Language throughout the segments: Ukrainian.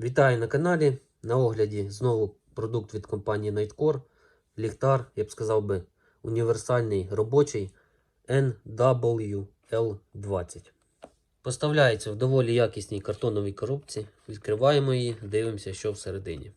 Вітаю на каналі. На огляді знову продукт від компанії Nightcore. Ліхтар, я б сказав би, універсальний робочий NWL20. Поставляється в доволі якісній картоновій коробці. Відкриваємо її, дивимося, що всередині.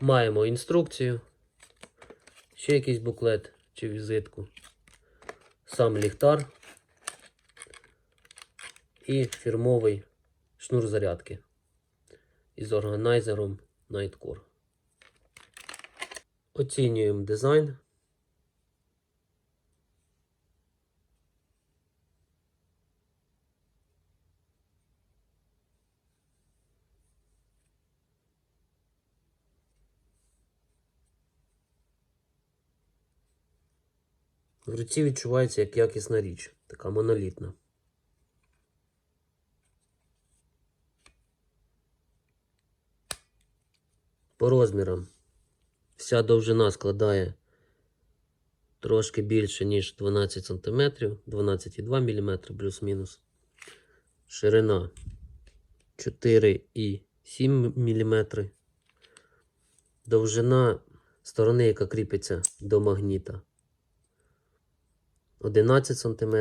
Маємо інструкцію, ще якийсь буклет чи візитку, сам ліхтар і фірмовий шнур зарядки із органайзером Nightcore. Оцінюємо дизайн. В руці відчувається як якісна річ, така монолітна. По розмірам. Вся довжина складає трошки більше, ніж 12 см, 12,2 мм плюс-мінус. Ширина 4,7 мм. Довжина сторони, яка кріпиться до магніта. 11 см.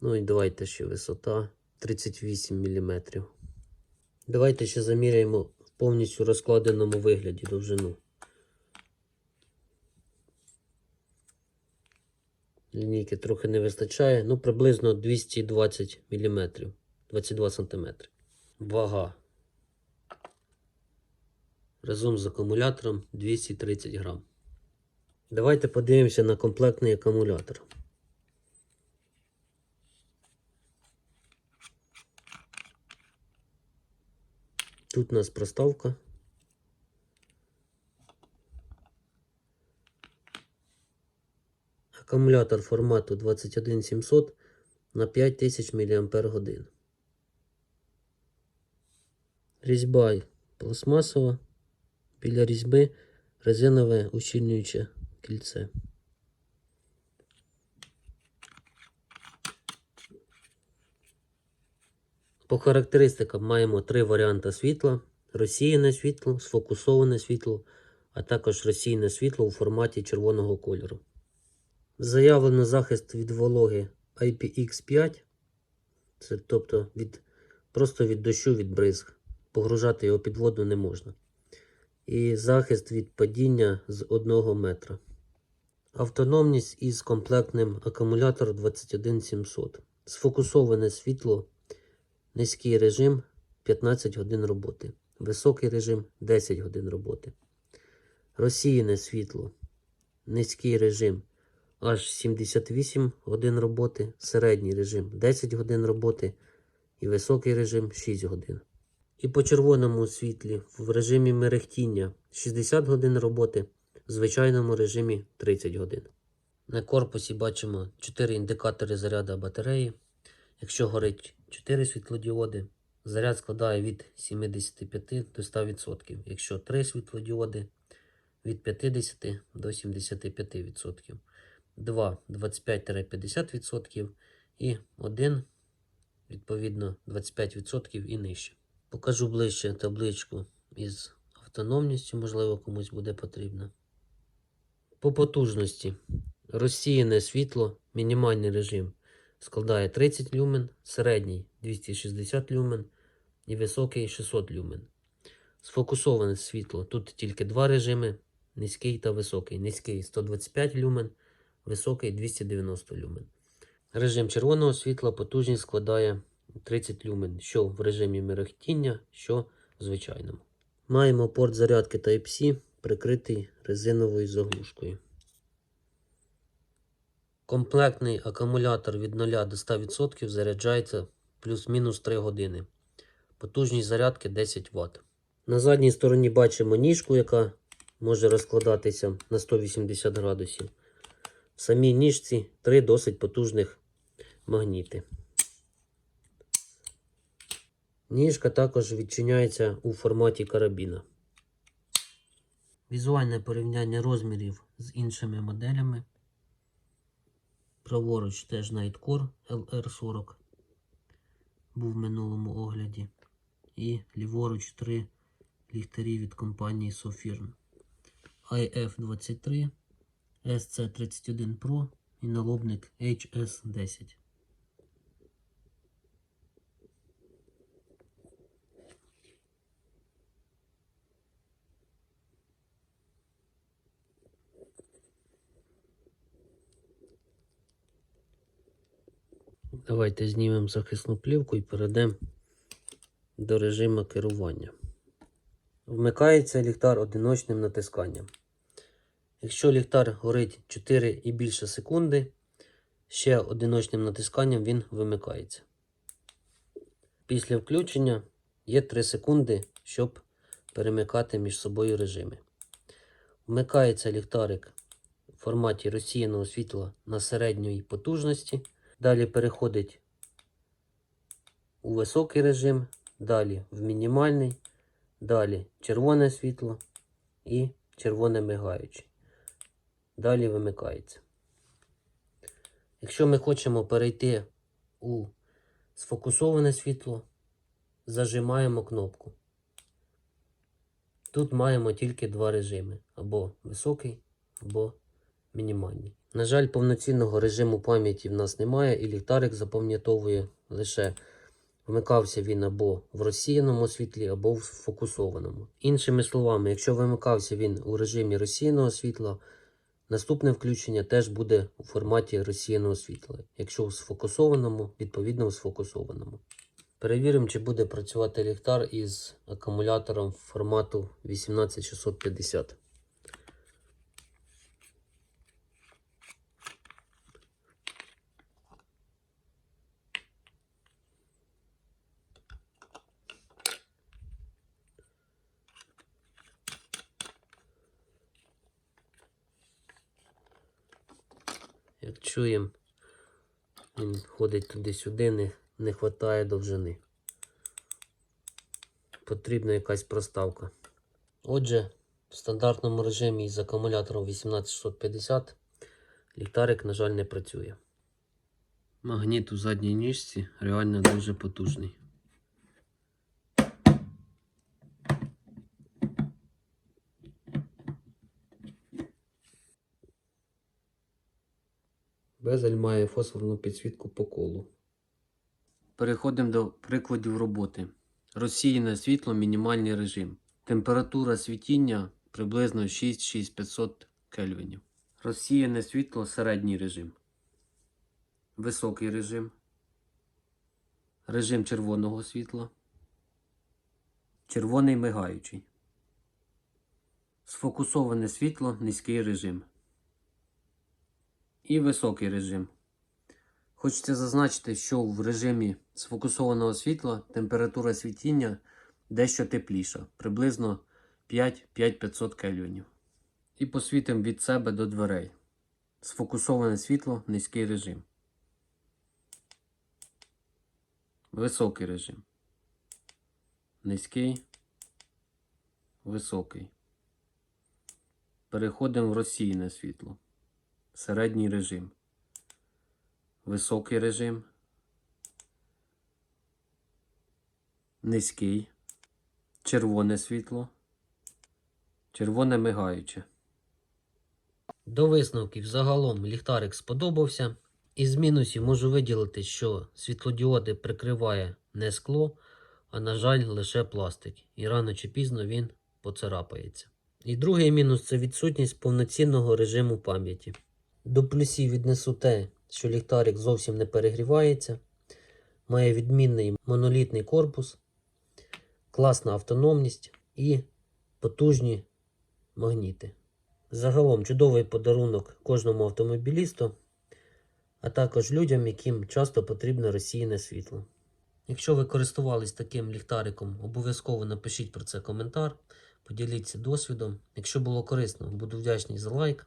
Ну і давайте ще висота 38 мм. Давайте ще заміряємо повністю розкладеному вигляді довжину. Лінійки трохи не вистачає, ну приблизно 220 мм, 22 см. Вага. Разом з акумулятором 230 грам. Давайте подивимося на комплектний акумулятор. Тут у нас проставка. Акумулятор формату 21700 на 5000 мАч. Різьба пластмасова. Біля різьби резинове ущільнююче кільце. По характеристикам маємо три варіанти світла: розсіяне світло, сфокусоване світло, а також розсіяне світло у форматі червоного кольору. Заявлено захист від вологи IPX5, це тобто від, просто від дощу від бризг. Погружати його під воду не можна. І захист від падіння з 1 метра. Автономність із комплектним акумулятором 21700. Сфокусоване світло, низький режим 15 годин роботи. Високий режим 10 годин роботи. Розсіяне світло, низький режим аж 78 годин роботи, середній режим 10 годин роботи і високий режим 6 годин. І по червоному світлі в режимі мерехтіння 60 годин роботи, в звичайному режимі 30 годин. На корпусі бачимо 4 індикатори заряду батареї. Якщо горить 4 світлодіоди, заряд складає від 75 до 100%. Якщо 3 світлодіоди від 50 до 75%. 2 25-50% і 1 відповідно 25% і нижче. Покажу ближче табличку із автономністю, можливо, комусь буде потрібно. По потужності розсіяне світло, мінімальний режим складає 30 люмен, середній 260 люмен і високий 600 люмен. Сфокусоване світло. Тут тільки два режими: низький та високий. Низький 125 люмен, високий 290 люмен. Режим червоного світла потужність складає 30 люмен, що в режимі мерехтіння, що в звичайному. Маємо порт зарядки Type-C, прикритий резиновою заглушкою. Комплектний акумулятор від 0 до 100% заряджається плюс-мінус 3 години. Потужність зарядки 10 Вт. На задній стороні бачимо ніжку, яка може розкладатися на 180 градусів. В самій ніжці три досить потужних магніти. Ніжка також відчиняється у форматі карабіна. Візуальне порівняння розмірів з іншими моделями. Праворуч теж Nightcore LR40. Був в минулому огляді. І ліворуч три ліхтарі від компанії Sofirn. IF23, SC31 Pro і налобник HS10. Давайте знімемо захисну плівку і перейдемо до режиму керування. Вмикається ліхтар одиночним натисканням. Якщо ліхтар горить 4 і більше секунди, ще одиночним натисканням він вимикається. Після включення є 3 секунди, щоб перемикати між собою режими. Вмикається ліхтарик в форматі розсіяного світла на середньої потужності. Далі переходить у високий режим, далі в мінімальний, далі червоне світло і червоне мигаюче. Далі вимикається. Якщо ми хочемо перейти у сфокусоване світло, зажимаємо кнопку. Тут маємо тільки два режими: або високий, або мінімальний. На жаль, повноцінного режиму пам'яті в нас немає, і ліхтарик запам'ятовує лише вмикався він або в розсіяному світлі, або в сфокусованому. Іншими словами, якщо вимикався він у режимі розсіяного світла, наступне включення теж буде у форматі розсіяного світла. Якщо в сфокусованому, відповідно в сфокусованому. Перевіримо, чи буде працювати ліхтар із акумулятором формату 18650. Як чуємо, він ходить туди-сюди, не, не вистачає довжини. Потрібна якась проставка. Отже, в стандартному режимі із акумулятором 18650 ліхтарик, на жаль, не працює. Магніт у задній ніжці реально дуже потужний. Безель має фосфорну підсвітку по колу. Переходимо до прикладів роботи. Розсіяне світло, мінімальний режим. Температура світіння приблизно 6-6500 кельвінів. Розсіяне світло середній режим. Високий режим. Режим червоного світла. Червоний мигаючий. Сфокусоване світло, низький режим. І високий режим. Хочеться зазначити, що в режимі сфокусованого світла температура світіння дещо тепліша, приблизно 5-5500 кельвінів. І посвітимо від себе до дверей. Сфокусоване світло, низький режим. Високий режим. Низький. Високий. Переходимо в розсіяне світло. Середній режим. Високий режим. Низький. Червоне світло. Червоне мигаюче. До висновків загалом ліхтарик сподобався. Із мінусів можу виділити, що світлодіоди прикриває не скло, а, на жаль, лише пластик. І рано чи пізно він поцарапається. І другий мінус це відсутність повноцінного режиму пам'яті. До плюсів віднесу те, що ліхтарик зовсім не перегрівається, має відмінний монолітний корпус, класна автономність і потужні магніти. Загалом чудовий подарунок кожному автомобілісту, а також людям, яким часто потрібно розсіяне світло. Якщо ви користувались таким ліхтариком, обов'язково напишіть про це коментар, поділіться досвідом. Якщо було корисно, буду вдячний за лайк.